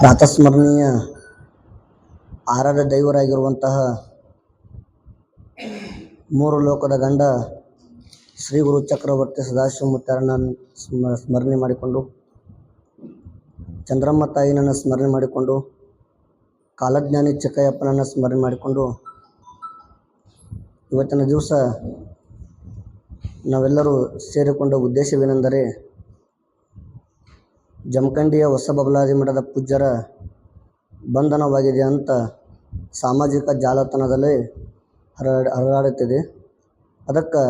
ಪ್ರಾತಸ್ಮರಣೀಯ ಆರಾಧ ದೈವರಾಗಿರುವಂತಹ ಮೂರು ಲೋಕದ ಗಂಡ ಶ್ರೀ ಗುರು ಚಕ್ರವರ್ತಿ ಸದಾಶಿವಮೂರ್ತಿಯರನ್ನ ಸ್ಮ, ಸ್ಮರಣೆ ಮಾಡಿಕೊಂಡು, ಚಂದ್ರಮ್ಮ ತಾಯಿನನ್ನು ಸ್ಮರಣೆ ಮಾಡಿಕೊಂಡು, ಕಾಲಜ್ಞಾನಿ ಚಿಕ್ಕಯ್ಯಪ್ಪನನ್ನು ಸ್ಮರಣೆ ಮಾಡಿಕೊಂಡು, ಇವತ್ತಿನ ದಿವಸ ನಾವೆಲ್ಲರೂ ಸೇರಿಕೊಂಡ ಉದ್ದೇಶವೇನೆಂದರೆ ಜಮಖಂಡಿಯ ಹೊಸ ಬಬಲಾದಿ ಮಠದ ಪೂಜ್ಯರ ಬಂಧನವಾಗಿದೆ ಅಂತ ಸಾಮಾಜಿಕ ಜಾಲತಾಣದಲ್ಲಿ ಹರಡ ಹರಡುತ್ತಿದೆ ಅದಕ್ಕೆ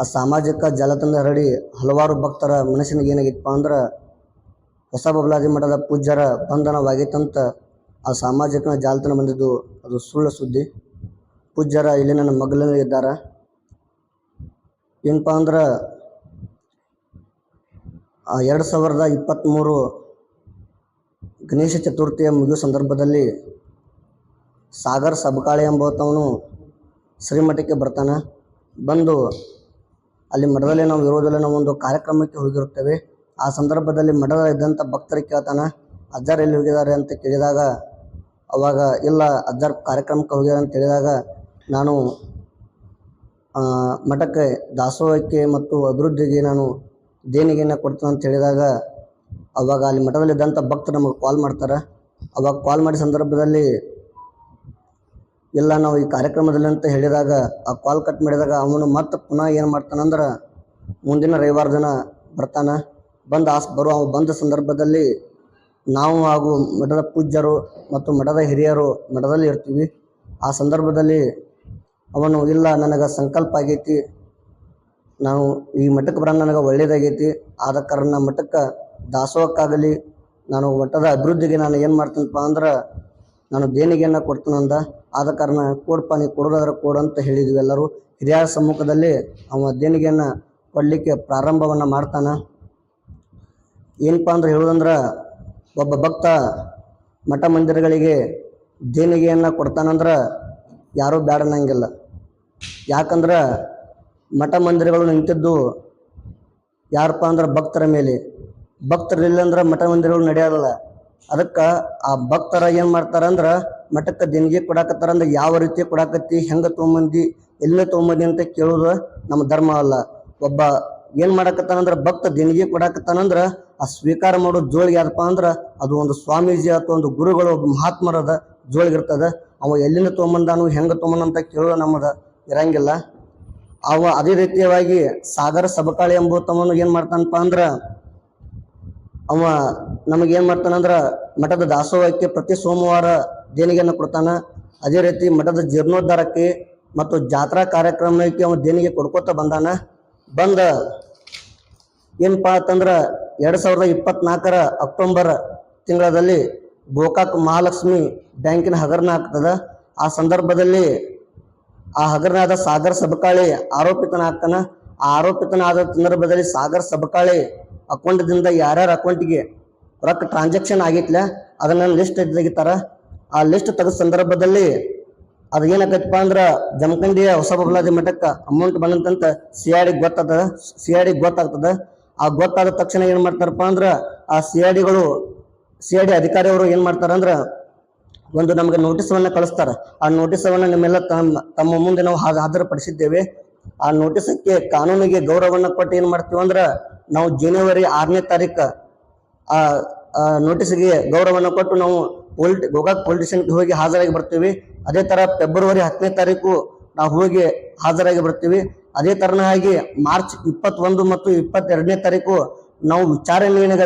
ಆ ಸಾಮಾಜಿಕ ಜಾಲತಾಣ ಹರಡಿ ಹಲವಾರು ಭಕ್ತರ ಮನಸ್ಸಿನಾಗ ಏನಾಗಿತ್ತಪ್ಪ ಅಂದ್ರೆ ಹೊಸ ಬಬಲಾದಿ ಮಠದ ಪೂಜ್ಯರ ಬಂಧನವಾಗಿತ್ತಂತ ಆ ಸಾಮಾಜಿಕ ಜಾಲತಾಣ ಬಂದಿದ್ದು ಅದು ಸುಳ್ಳು ಸುದ್ದಿ. ಪೂಜ್ಯರ ಇಲ್ಲಿ ನನ್ನ ಮಗ್ಲಲ್ಲಿ ಇದ್ದಾರೆ. ಏನಪ್ಪ ಅಂದ್ರೆ ಎರಡು ಸಾವಿರದ ಇಪ್ಪತ್ತ್ಮೂರು ಗಣೇಶ ಚತುರ್ಥಿಯ ಮುಗಿಯುವ ಸಂದರ್ಭದಲ್ಲಿ ಸಾಗರ್ ಸಬಕಾಳೆ ಎಂಬಾತವನು ಶ್ರೀಮಠಕ್ಕೆ ಬರ್ತಾನೆ. ಬಂದು ಅಲ್ಲಿ ಮಠದಲ್ಲಿ ನಾವು ಇರೋದಿಲ್ಲ ನಾವು ಒಂದು ಕಾರ್ಯಕ್ರಮಕ್ಕೆ ಹೋಗಿರುತ್ತೇವೆ. ಆ ಸಂದರ್ಭದಲ್ಲಿ ಮಠದಲ್ಲಿ ಇದ್ದಂಥ ಭಕ್ತರಿಗೆ ಕೇಳ್ತಾನೆ, ಅಜ್ಜಾರ್ ಎಲ್ಲಿ ಹೋಗಿದ್ದಾರೆ? ಅಂತ ಕೇಳಿದಾಗ, ಅವಾಗ, ಇಲ್ಲ, ಅಜ್ಜಾರ್ ಕಾರ್ಯಕ್ರಮಕ್ಕೆ ಹೋಗಿದ್ದಾರೆ ಅಂತ ಹೇಳಿದಾಗ, ನಾನು ಮಠಕ್ಕೆ, ದಾಸೋಹಕ್ಕೆ ಮತ್ತು ಅಭಿವೃದ್ಧಿಗೆ ನಾನು ದೇಣಿಗೆಯನ್ನು ಕೊಡ್ತೀನಿ ಅಂತ ಹೇಳಿದಾಗ ಅವಾಗ ಅಲ್ಲಿ ಮಠದಲ್ಲಿದ್ದಂಥ ಭಕ್ತರು ನಮಗೆ ಕಾಲ್ ಮಾಡ್ತಾರೆ. ಅವಾಗ ಕಾಲ್ ಮಾಡಿದ ಸಂದರ್ಭದಲ್ಲಿ ಇಲ್ಲ ನಾವು ಈ ಕಾರ್ಯಕ್ರಮದಲ್ಲಿ ಅಂತ ಹೇಳಿದಾಗ ಆ ಕಾಲ್ ಕಟ್ ಮಾಡಿದಾಗ ಅವನು ಮತ್ತೆ ಪುನಃ ಏನು ಮಾಡ್ತಾನಂದ್ರೆ ಮುಂದಿನ ರವಿವಾರ ದಿನ ಬರ್ತಾನೆ. ಬಂದು ಆಸ್, ಬರುವ ಅವ ಬಂದ ಸಂದರ್ಭದಲ್ಲಿ ನಾವು ಹಾಗೂ ಮಠದ ಪೂಜ್ಯರು ಮತ್ತು ಮಠದ ಹಿರಿಯರು ಮಠದಲ್ಲಿ ಇರ್ತೀವಿ. ಆ ಸಂದರ್ಭದಲ್ಲಿ ಅವನು ಇಲ್ಲ, ನನಗೆ ಸಂಕಲ್ಪ ಆಗೈತಿ ನಾವು ಈ ಮಠಕ್ಕೆ ಬರೋಣ ನನಗೆ ಒಳ್ಳೇದಾಗೈತಿ. ಆದ ಕಾರಣ ಮಠಕ್ಕೆ ದಾಸೋಹಕ್ಕಾಗಲಿ, ನಾನು ಮಠದ ಅಭಿವೃದ್ಧಿಗೆ ನಾನು ಏನು ಮಾಡ್ತೀನಪ್ಪ ಅಂದ್ರೆ ನಾನು ದೇಣಿಗೆಯನ್ನು ಕೊಡ್ತೀನಂದ ಆದ ಕಾರಣ ಕೊಡಪ್ಪ ನೀ ಕೊಡೋದಾದ್ರೆ ಕೊಡು ಅಂತ ಹೇಳಿದ್ವಿ ಎಲ್ಲರೂ. ಹಿರಿಯರ ಸಮ್ಮುಖದಲ್ಲಿ ಅವ ದೇಣಿಗೆಯನ್ನು ಕೊಡಲಿಕ್ಕೆ ಪ್ರಾರಂಭವನ್ನು ಮಾಡ್ತಾನೆ. ಏನಪ್ಪ ಅಂದ್ರೆ ಹೇಳೋದಂದ್ರೆ ಒಬ್ಬ ಭಕ್ತ ಮಠ ಮಂದಿರಗಳಿಗೆ ದೇಣಿಗೆಯನ್ನು ಕೊಡ್ತಾನಂದ್ರೆ ಯಾರೂ ಬೇಡ ನಂಗಿಲ್ಲ ಯಾಕಂದ್ರೆ ಮಠ ಮಂದಿರಗಳು ನಿಂತಿದ್ದು ಯಾರಪ್ಪ ಅಂದ್ರೆ ಭಕ್ತರ ಮೇಲೆ. ಭಕ್ತರಿಲ್ಲ ಅಂದ್ರೆ ಮಠ ಮಂದಿರಗಳು ನಡೆಯೋದಲ್ಲ ಅದಕ್ಕೆ ಆ ಭಕ್ತರ ಏನು ಮಾಡ್ತಾರೆ ಅಂದ್ರೆ ಮಠಕ್ಕೆ ಕೊಡಾಕತ್ತಾರ ಅಂದ್ರೆ ಯಾವ ರೀತಿ ಕೊಡಾಕತ್ತಿ, ಹೆಂಗೆ ತೊಗೊಂಬಂದಿ ಎಲ್ಲ ತೊಗೊಂಬಂದಿ ಅಂತ ಕೇಳೋದು ನಮ್ಮ ಧರ್ಮ ಅಲ್ಲ. ಒಬ್ಬ ಏನು ಮಾಡಾಕತ್ತಾನಂದ್ರೆ ಭಕ್ತ ದೇಣಿಗೆ ಕೊಡಾಕತ್ತಾನಂದ್ರೆ ಆ ಸ್ವೀಕಾರ ಮಾಡೋ ಜೋಳಿಗೆ ಯಾರಪ್ಪ ಅಂದ್ರೆ ಅದು ಒಂದು ಸ್ವಾಮೀಜಿ ಅಥವಾ ಒಂದು ಗುರುಗಳು, ಒಬ್ಬ ಮಹಾತ್ಮರದ ಜೋಳಿಗೆ ಇರ್ತದೆ ಅವ ಎಲ್ಲಿಂದ ತೊಗೊಂಬಂದಾನು, ಹೆಂಗೆ ತೊಗೊಂಬಂದ ಅಂತ ಕೇಳೋದು ನಮ್ಮದು. ಇರಂಗಿಲ್ಲ. ಅವ ಅದೇ ರೀತಿಯವಾಗಿ ಸಾಗರ ಸಬಕಾಳಿ ಎಂಬುತ್ತವನು ಏನು ಮಾಡ್ತಾನಪ್ಪ ಅಂದ್ರೆ, ಅವ ನಮಗೇನು ಮಾಡ್ತಾನಂದ್ರೆ ಮಠದ ದಾಸೋಹಕ್ಕೆ ಪ್ರತಿ ಸೋಮವಾರ ದೇಣಿಗೆಯನ್ನು ಕೊಡ್ತಾನೆ. ಅದೇ ರೀತಿ ಮಠದ ಜೀರ್ಣೋದ್ಧಾರಕ್ಕೆ ಮತ್ತು ಜಾತ್ರಾ ಕಾರ್ಯಕ್ರಮಕ್ಕೆ ಅವನು ದೇಣಿಗೆ ಕೊಡ್ಕೋತ ಬಂದಾನ. ಬಂದ ಏನಪ್ಪ ಅಂತಂದ್ರೆ, ಎರಡು ಸಾವಿರದ ಇಪ್ಪತ್ನಾಲ್ಕರ ಅಕ್ಟೋಬರ್ ತಿಂಗಳಲ್ಲಿ ಗೋಕಾಕ್ ಮಹಾಲಕ್ಷ್ಮಿ ಬ್ಯಾಂಕಿನ ಹಗರಣ ಆಗ್ತದ. ಆ ಸಂದರ್ಭದಲ್ಲಿ ಆ ಹಗರಣದ ಸಾಗರ್ ಸಬಕಾಳಿ ಆರೋಪಿತನಾಗ್ತಾನ. ಆ ಆರೋಪಿತನಾದ ಸಂದರ್ಭದಲ್ಲಿ ಸಾಗರ್ ಸಬಕಾಳಿ ಅಕೌಂಟ್ದಿಂದ ಯಾರ್ಯಾರ ಅಕೌಂಟಿಗೆ ರೊಕ್ಕ ಟ್ರಾನ್ಸಾಕ್ಷನ್ ಆಗಿತ್ಲ, ಅದನ್ನ ಲಿಸ್ಟ್ ತೆಗಿತಾರ. ಆ ಲಿಸ್ಟ್ ತೆಗೆದ ಸಂದರ್ಭದಲ್ಲಿ ಅದು ಏನಾಗತ್ತಪ್ಪ ಅಂದ್ರೆ ಜಮಖಂಡಿಯ ಹೊಸ ಬಬಲಾದಿ ಮಠಕ್ಕೆ ಅಮೌಂಟ್ ಬಂದಂತ ಸಿ ಆರ್ ಡಿ ಗೊತ್ತಾಗ್ತದ ಸಿ ಆರ್ ಡಿ ಗೊತ್ತಾಗ್ತದ. ಆ ಗೊತ್ತಾದ ತಕ್ಷಣ ಏನು ಮಾಡ್ತಾರಪ್ಪ ಅಂದ್ರೆ ಆ ಸಿ ಆರ್ ಡಿಗಳು ಸಿ ಆರ್ ಡಿ ಅಧಿಕಾರಿಯವರು ಏನು ಮಾಡ್ತಾರ ಅಂದ್ರ ಒಂದು ನಮಗೆ ನೋಟಿಸವನ್ನು ಕಳಿಸ್ತಾರೆ. ಆ ನೋಟಿಸವನ್ನು ನಿಮ್ಮೆಲ್ಲ ತಮ್ಮ ಮುಂದೆ ನಾವು ಹಾಜರಪಡಿಸಿದ್ದೇವೆ. ಆ ನೋಟಿಸಕ್ಕೆ ಕಾನೂನಿಗೆ ಗೌರವವನ್ನು ಕೊಟ್ಟು ಏನು ಮಾಡ್ತೀವಿ ಅಂದ್ರೆ ನಾವು ಜನವರಿ ಆರನೇ ತಾರೀಕು ಆ ನೋಟಿಸ್ಗೆ ಗೌರವವನ್ನು ಕೊಟ್ಟು ನಾವು ಪೊಲಿಟಿ ಗೋಕಾಕ್ ಪೊಲೀಸ್ ಹೋಗಿ ಹಾಜರಾಗಿ ಬರ್ತೀವಿ. ಅದೇ ತರ ಫೆಬ್ರವರಿ ಹತ್ತನೇ ತಾರೀಕು ನಾವು ಹೋಗಿ ಹಾಜರಾಗಿ ಬರ್ತೀವಿ. ಅದೇ ತರನಾಗಿ ಮಾರ್ಚ್ ಇಪ್ಪತ್ತೊಂದು ಮತ್ತು ಇಪ್ಪತ್ತೆರಡನೇ ತಾರೀಕು ನಾವು ವಿಚಾರಣೆ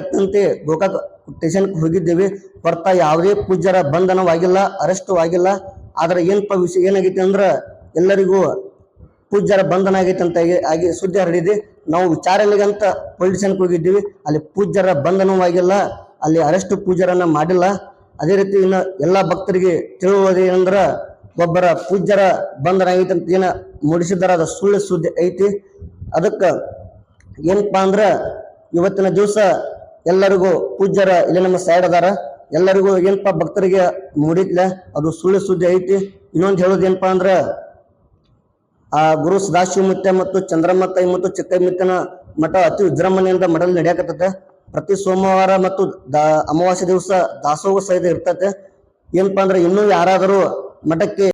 ಗೋಕಾಕ್ ಸ್ಟೇಷನ್ಗೆ ಹೋಗಿದ್ದೇವೆ. ಬರ್ತಾ ಯಾವುದೇ ಪೂಜ್ಯರ ಬಂಧನವಾಗಿಲ್ಲ, ಅರೆಸ್ಟು ಆಗಿಲ್ಲ. ಆದ್ರೆ ಏನಪ್ಪ ವಿಷಯ ಏನಾಗೈತಿ ಅಂದ್ರೆ ಎಲ್ಲರಿಗೂ ಪೂಜ್ಯರ ಬಂಧನ ಆಗೈತೆ ಅಂತ ಆಗಿ- ಸುದ್ದಿ ಹರಡಿದೆ. ನಾವು ವಿಚಾರಣೆಗಂತ ಪೊಲೀಸ್ ಸ್ಟೇಷನ್ಗೆ ಹೋಗಿದ್ದೀವಿ. ಅಲ್ಲಿ ಪೂಜ್ಯರ ಬಂಧನವಾಗಿಲ್ಲ, ಅಲ್ಲಿ ಅರೆಸ್ಟ್ ಪೂಜ್ಯರನ್ನ ಮಾಡಿಲ್ಲ. ಅದೇ ರೀತಿ ಇನ್ನು ಎಲ್ಲ ಭಕ್ತರಿಗೆ ತಿಳುವುದು ಏನಂದ್ರ ಒಬ್ಬರ ಪೂಜ್ಯರ ಬಂಧನ ಆಗೈತೆ ಅಂತ ಏನ ಮೂಡಿಸಿದಾರ ಅದು ಸುಳ್ಳು ಸುದ್ದಿ ಐತಿ. ಅದಕ್ಕೆ ಏನಪ್ಪಾ ಅಂದ್ರೆ ಇವತ್ತಿನ ದಿವಸ ಎಲ್ಲರಿಗೂ ಪೂಜ್ಯರ, ಇಲ್ಲಿ ನಮ್ಮ ಸೈಡ್ ಅದಾರ. ಎಲ್ಲರಿಗೂ ಏನಪ್ಪ ಭಕ್ತರಿಗೆ ಮೂಡಿತ್ಲ ಅದು ಸುಳ್ಳು ಸುದ್ದಿ ಐತಿ. ಇನ್ನೊಂದು ಹೇಳೋದು ಏನಪ್ಪಾ ಅಂದ್ರ, ಆ ಗುರು ಸದಾಶಿವ ಮುತ್ಯ ಮತ್ತು ಚಂದ್ರಮ್ಮ ಮತ್ತು ಚಿಕ್ಕಮ್ಮತ್ತನ ಮಠ ಅತಿ ವಿಜೃಂಭಣೆಯಿಂದ ಮಠದಲ್ಲಿ ನಡೆಯಕತ್ತತೆ. ಪ್ರತಿ ಸೋಮವಾರ ಮತ್ತು ದಾ, ಅಮಾವಾಸ್ಯೆ ದಿವಸ ದಾಸೋಹ ಸಹಿತ ಇರ್ತತೆ. ಏನಪ್ಪಾ ಅಂದ್ರೆ, ಇನ್ನೂ ಯಾರಾದರೂ ಮಠಕ್ಕೆ